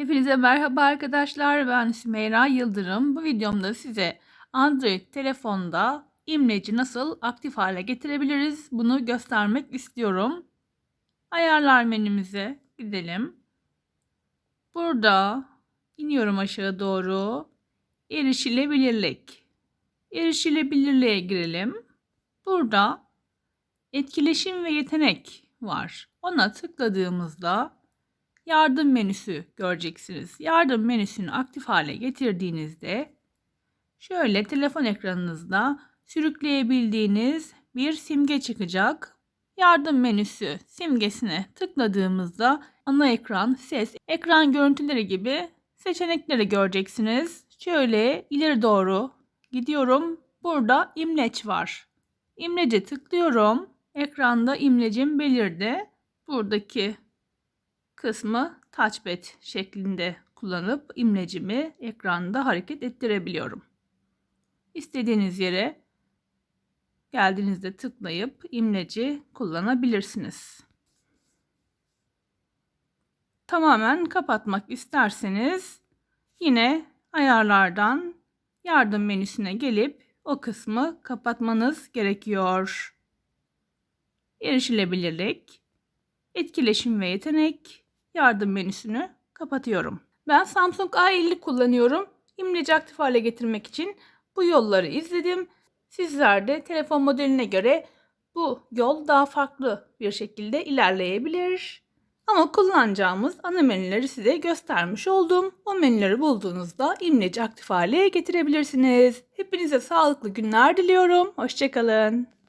Hepinize merhaba arkadaşlar. Ben Sümeyra Yıldırım. Bu videomda size Android telefonda imleci nasıl aktif hale getirebiliriz bunu göstermek istiyorum. Ayarlar menümüze gidelim. Burada iniyorum aşağı doğru. Erişilebilirlik. Erişilebilirliğe girelim. Burada etkileşim ve yetenek var. Ona tıkladığımızda yardım menüsü göreceksiniz. Yardım menüsünü aktif hale getirdiğinizde şöyle telefon ekranınızda sürükleyebildiğiniz bir simge çıkacak. Yardım menüsü simgesine tıkladığımızda ana ekran, ses, ekran görüntüleri gibi seçenekleri göreceksiniz. Şöyle ileri doğru gidiyorum. Burada imleç var. İmlece tıklıyorum. Ekranda imlecim belirdi. Buradaki kısmı touchpad şeklinde kullanıp imlecimi ekranda hareket ettirebiliyorum. İstediğiniz yere geldiğinizde tıklayıp imleci kullanabilirsiniz. Tamamen kapatmak isterseniz yine ayarlardan yardım menüsüne gelip o kısmı kapatmanız gerekiyor. Erişilebilirlik, etkileşim ve yetenek, yardım menüsünü kapatıyorum. Ben Samsung A50 kullanıyorum. İmleci aktif hale getirmek için bu yolları izledim. Sizler de telefon modeline göre bu yol daha farklı bir şekilde ilerleyebilir. Ama kullanacağımız ana menüleri size göstermiş oldum. O menüleri bulduğunuzda imleci aktif hale getirebilirsiniz. Hepinize sağlıklı günler diliyorum. Hoşçakalın.